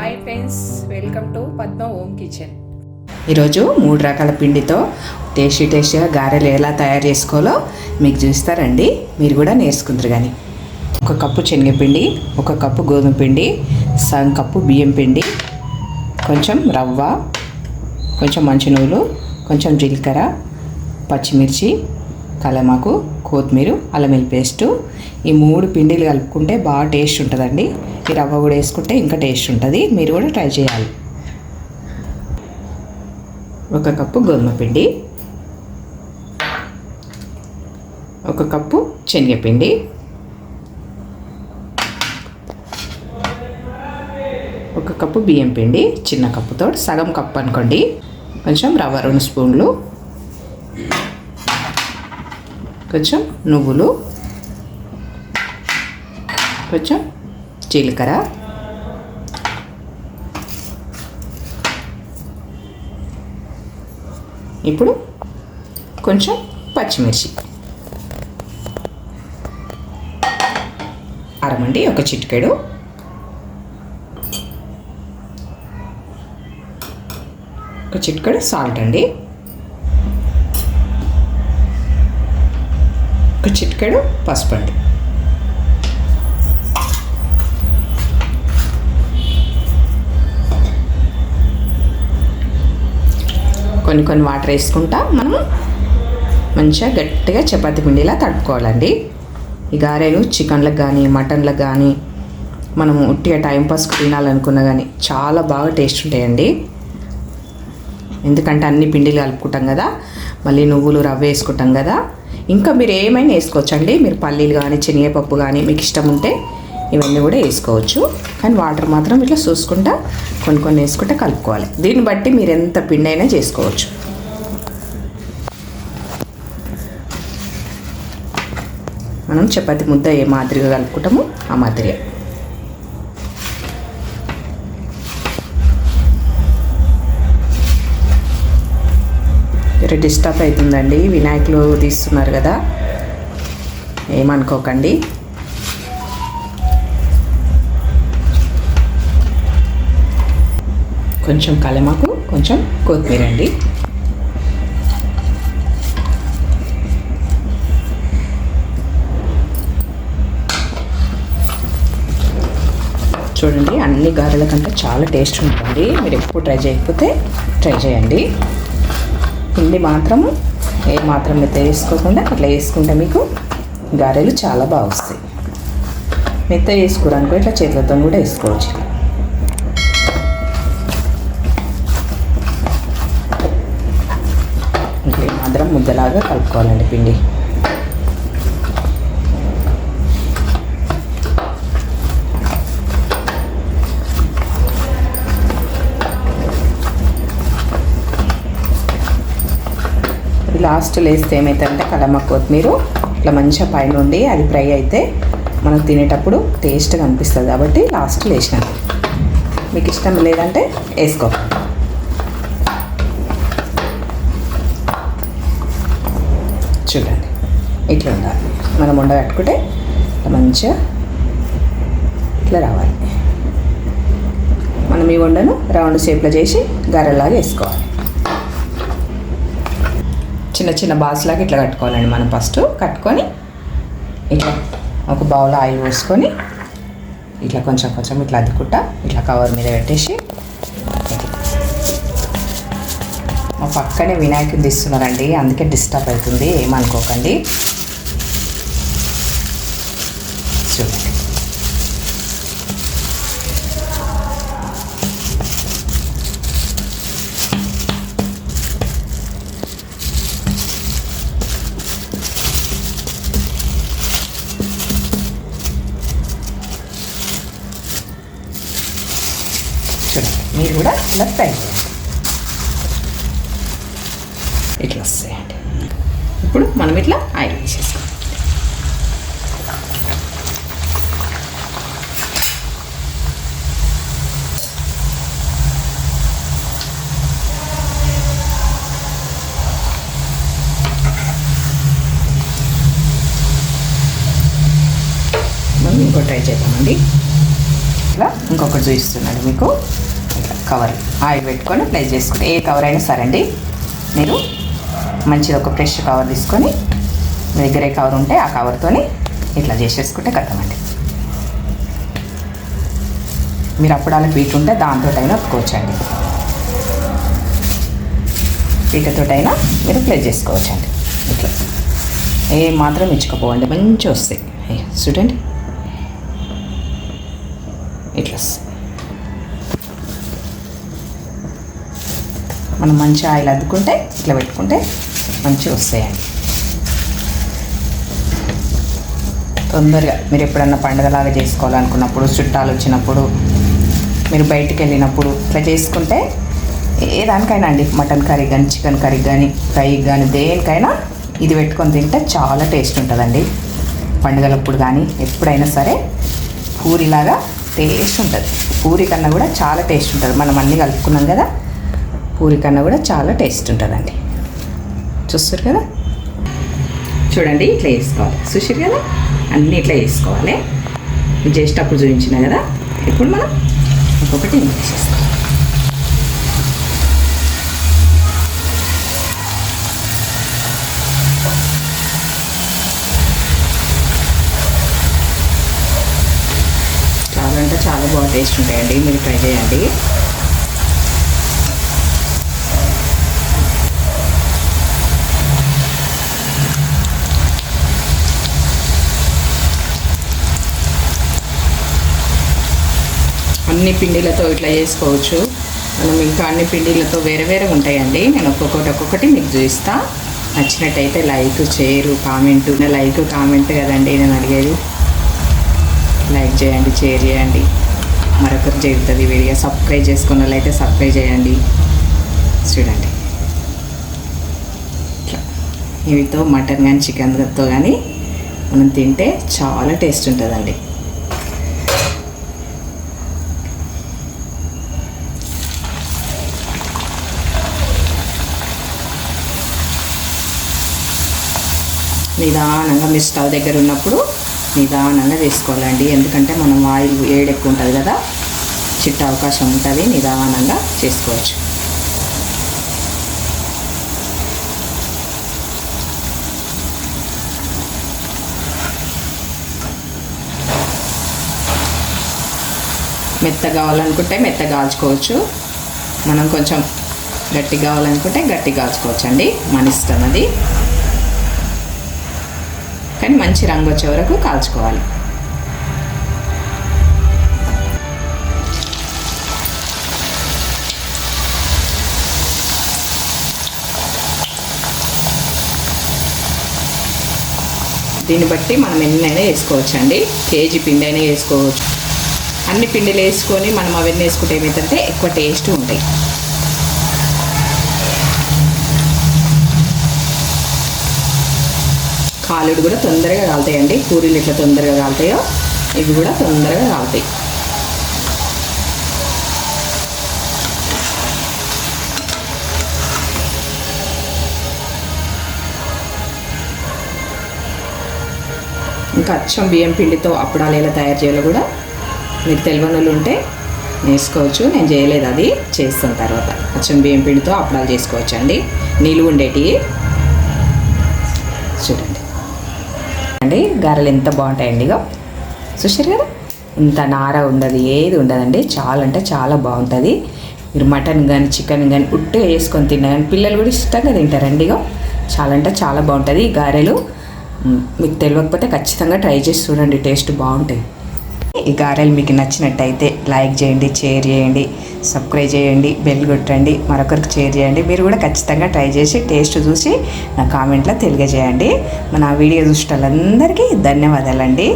Hi friends welcome to Padma home kitchen. ఈరోజు మూడు రకాల పిండితో టేస్టీ టేస్టీగా గారెలు ఎలా తయారు చేసుకోవాలో మీకు చూస్తారండి. మీరు కూడా నేర్చుకుందరు కానీ. ఒక కప్పు శనగపిండి ఒక కప్పు గోధుమ పిండి సగం కప్పు బియ్యం పిండి కొంచెం రవ్వ కొంచెం మంచి నువ్వులు కొంచెం జీలకర్ర పచ్చిమిర్చి కలమాకు కొత్తిమీర అల్లం పేస్టు. ఈ మూడు పిండిలు కలుపుకుంటే బాగా టేస్ట్ ఉంటుందండి. ఈ రవ్వ కూడా వేసుకుంటే ఇంకా టేస్ట్ ఉంటుంది. మీరు కూడా ట్రై చేయాలి. ఒక కప్పు గోధుమ పిండి. ఒక కప్పు శనగపిండి. ఒక కప్పు బియ్యం పిండి చిన్న కప్పుతో సగం కప్పు అనుకోండి. కొంచెం రవ్వ రెండు స్పూన్లు. కొంచెం నువ్వులు. కొంచెం జీలకర్ర. ఇప్పుడు కొంచెం పచ్చిమిర్చి. అరమండి ఒక చిటికెడు. ఒక చిటికెడు సాల్ట్ అండి. ఒక చిటికెడు పసుపు అండి కొన్ని కొన్ని వాటర్ వేసుకుంటా మనం మంచిగా గట్టిగా చపాతి పిండిలా తడుపుకోవాలండి. ఈ గారెలు చికెన్లకు కానీ మటన్లకు కానీ మనము ఉట్టిగా టైంపాస్కి తినాలనుకున్నా కానీ చాలా బాగా టేస్ట్ ఉంటాయండి. ఎందుకంటే అన్ని పిండిలు కలుపుకుంటాం కదా మళ్ళీ నువ్వులు రవ్వ వేసుకుంటాం కదా. ఇంకా మీరు ఏమైనా వేసుకోవచ్చండి? మీరు పల్లీలు కానీ శనగపప్పు కానీ మీకు ఇష్టం ఉంటే ఇవన్నీ కూడా వేసుకోవచ్చు. కానీ వాటర్ మాత్రం ఇట్లా చూసుకుంటా కొన్ని కొన్ని వేసుకుంటా కలుపుకోవాలి. దీన్ని బట్టి మీరు ఎంత పిండి అయినా చేసుకోవచ్చు. మనం చపాతి ముద్ద ఏ మాదిరిగా కలుపుకుంటామో ఆ మాదిరిగా. డిస్టర్బ్ అవుతుందండి. వినాయకులు తీస్తున్నారు కదా. ఏమనుకోకండి. కొంచెం కలమాకు కొంచెం కొత్తిమీర అండి. చూడండి అన్ని గారెల కంటే చాలా టేస్ట్ ఉంటుంది మీరు ఎప్పుడు ట్రై చేయకపోతే ట్రై చేయండి. పిండి మాత్రము ఏ మాత్రం మెత్త వేసుకోకుండా అట్లా వేసుకుంటే మీకు గారెలు చాలా బాగా వస్తాయి. మెత్త వేసుకోవడానికి ఇట్లా చేతులతో కూడా వేసుకోవచ్చు. మాత్రం ముద్దలాగా కలుపుకోవాలండి పిండి. లాస్ట్ లేస్తే ఏమవుతుందంటే కలమ కొత్తిమీర ఇట్లా మంచిగా పైన ఉండి అది ఫ్రై అయితే మనం తినేటప్పుడు టేస్ట్గా అనిపిస్తుంది కాబట్టి లాస్ట్ వేసినాను మీకు ఇష్టం లేదంటే వేసుకో. చూడండి. ఇట్లా ఉండాలి. మనం ఉండగట్టుకుంటే కట్టుకుంటే మంచిగా ఇట్లా రావాలి. మనం ఈ వండను రౌండ్ షేప్లో చేసి గర్రెలాగా వేసుకోవాలి. చిన్న చిన్న బాల్స్ లాగా ఇట్లా కట్టుకోవాలండి మనం ఫస్ట్. కట్టుకొని ఇట్లా ఒక బౌల్ ఆయిల్ పోసుకొని ఇట్లా కొంచెం కొంచెం ఇట్లా అద్దుకుంటా ఇట్లా కవర్ మీద పెట్టేసి పక్కనే వినాయకుడు తీస్తున్నారండి అందుకే డిస్టర్బ్ అవుతుంది. ఏమనుకోకండి. చూడండి. చూడండి. మీరు కూడా ఇలా ట్రై చేయండి ఇట్లా వస్తాయండి ఇప్పుడు మనం ఇట్లా ఆయిల్ వేసేసుకోవాలి మనం ఇంకో ట్రై చేద్దామండి. ఇట్లా ఇంకొకటి చూపిస్తున్నాడు మీకు. ఇట్లా కవర్ ఆయిల్ పెట్టుకొని ప్లేస్ చేసుకుంటే ఏ కవర్ అయినా సరే అండి. మీరు మంచిగా ఒక ఫ్రెష్ కవర్ తీసుకొని మీ దగ్గర ఏ కవర్ ఉంటే ఆ కవర్తోని ఇట్లా చేసేసుకుంటే కట్టమండి మీరు అప్పుడాల పీట ఉంటే దాంతో అయినా ఒప్పుకోవచ్చండి. పీటతోటైనా మీరు ప్లే చేసుకోవచ్చండి. ఇట్లా. ఏ మాత్రం ఇచ్చుకోపోవండి మంచి వస్తాయి. చూడండి. ఇట్లా. వస్తాయి మనం మంచి ఆయిల్ అద్దుకుంటే ఇట్లా పెట్టుకుంటే మంచిగా వస్తాయండి. తొందరగా మీరు ఎప్పుడన్నా పండగలాగా చేసుకోవాలనుకున్నప్పుడు చుట్టాలు వచ్చినప్పుడు మీరు బయటికి వెళ్ళినప్పుడు ఇట్లా చేసుకుంటే ఏ దానికైనా అండి మటన్ కర్రీ కానీ చికెన్ కర్రీ కానీ ఫ్రై కానీ దేనికైనా ఇది పెట్టుకొని తింటే చాలా టేస్ట్ ఉంటుందండి. పండుగలప్పుడు కానీ ఎప్పుడైనా సరే పూరిలాగా టేస్ట్ ఉంటుంది. పూరి కన్నా కూడా చాలా టేస్ట్ ఉంటుంది. మనం అన్నీ కలుపుకున్నాం కదా పూరి కన్నా కూడా చాలా టేస్ట్ ఉంటుందండి. చూస్తారు కదా? చూడండి ఇట్లా వేసుకోవాలి. చూసారు కదా? అన్నీ ఇట్లా వేసుకోవాలి. జస్ట్ అప్పుడు చూపించిన కదా? ఇప్పుడు మనం ఒక్కొక్కటి మిక్స్ చేసుకోవాలి. చాలా అంటే చాలా బాగా టేస్ట్ ఉంటాయండి. మీరు ట్రై చేయండి. అన్ని పిండిలతో ఇట్లా చేసుకోవచ్చు. మనం ఇంకా అన్ని పిండిలతో వేరే వేరే ఉంటాయండి. నేను ఒక్కొక్కటి ఒక్కొక్కటి మీకు చూపిస్తా. నచ్చినట్టయితే లైక్ చేయరు కామెంట్. లైక్ కామెంట్ కదండి నేను అడిగేది. లైక్ చేయండి షేర్ చేయండి. మరొకరు చేరుతుంది వీడియో. సబ్స్క్రైబ్ చేసుకున్న వాళ్ళైతే సబ్స్క్రైబ్ చేయండి. చూడండి. ఇట్లా. ఇవితో మటన్ కానీ చికెన్తో కానీ మనం తింటే చాలా టేస్ట్ ఉంటుందండి. నిదానంగా మీరు స్టవ్ దగ్గర ఉన్నప్పుడు నిదానంగా చేసుకోవాలండి ఎందుకంటే మనం ఆయిల్ వేడి ఎక్కువ ఉంటుంది కదా చిట్ట అవకాశం ఉంటుంది నిదానంగా చేసుకోవచ్చు. మెత్త కావాలనుకుంటే మెత్త కాల్చుకోవచ్చు. మనం కొంచెం గట్టి కావాలనుకుంటే గట్టి కాల్చుకోవచ్చు అండి మన ఇష్టం అది. కానీ మంచి రంగు వచ్చే వరకు కాల్చుకోవాలి. దీన్ని బట్టి మనం ఎన్నైనా వేసుకోవచ్చు అండి కేజీ పిండి అయినా వేసుకోవచ్చు. అన్ని పిండిలు వేసుకొని మనం అవన్నీ వేసుకుంటే ఏమవుతుందంటే ఎక్కువ టేస్ట్ ఉంటాయి. కాలుడు కూడా తొందరగా కాలుతాయండి. పూరీలు ఎట్లా తొందరగా కాలుతాయో ఇవి కూడా తొందరగా కాలుతాయి. ఇంకా అచ్చం బియ్యం పిండితో అప్పడాలు ఎలా తయారు చేయాలో కూడా మీకు తెలియని ఉంటే నేర్చుకోవచ్చు. నేను చేయలేదు అది. చేస్తాను తర్వాత. అచ్చం బియ్యం పిండితో అప్పడాలు చేసుకోవచ్చు అండి నీళ్ళు ఉండేటివి చూడండి. అండి గారెలు ఎంత బాగుంటాయండి ఇక చూసారు కదా ఇంత నార ఉండదు ఏది ఉండదండి. చాలా అంటే చాలా బాగుంటుంది. మీరు మటన్ కానీ చికెన్ కానీ ఉట్టు వేసుకొని తిన్నా కానీ పిల్లలు కూడా ఇష్టంగా తింటారండి ఇగో. చాలా అంటే చాలా బాగుంటుంది ఈ గారెలు. మీకు తెలియకపోతే ఖచ్చితంగా ట్రై చేసి చూడండి టేస్ట్ బాగుంటాయి. ఈ గారెలు మీకు నచ్చినట్టయితే లైక్ చేయండి షేర్ చేయండి సబ్స్క్రైబ్ చేయండి బెల్ కొట్టండి మరొకరికి షేర్ చేయండి. మీరు కూడా ఖచ్చితంగా ట్రై చేసి టేస్ట్ చూసి నా కామెంట్లో తెలియజేయండి. మన వీడియో చూసిన ధన్యవాదాలండి.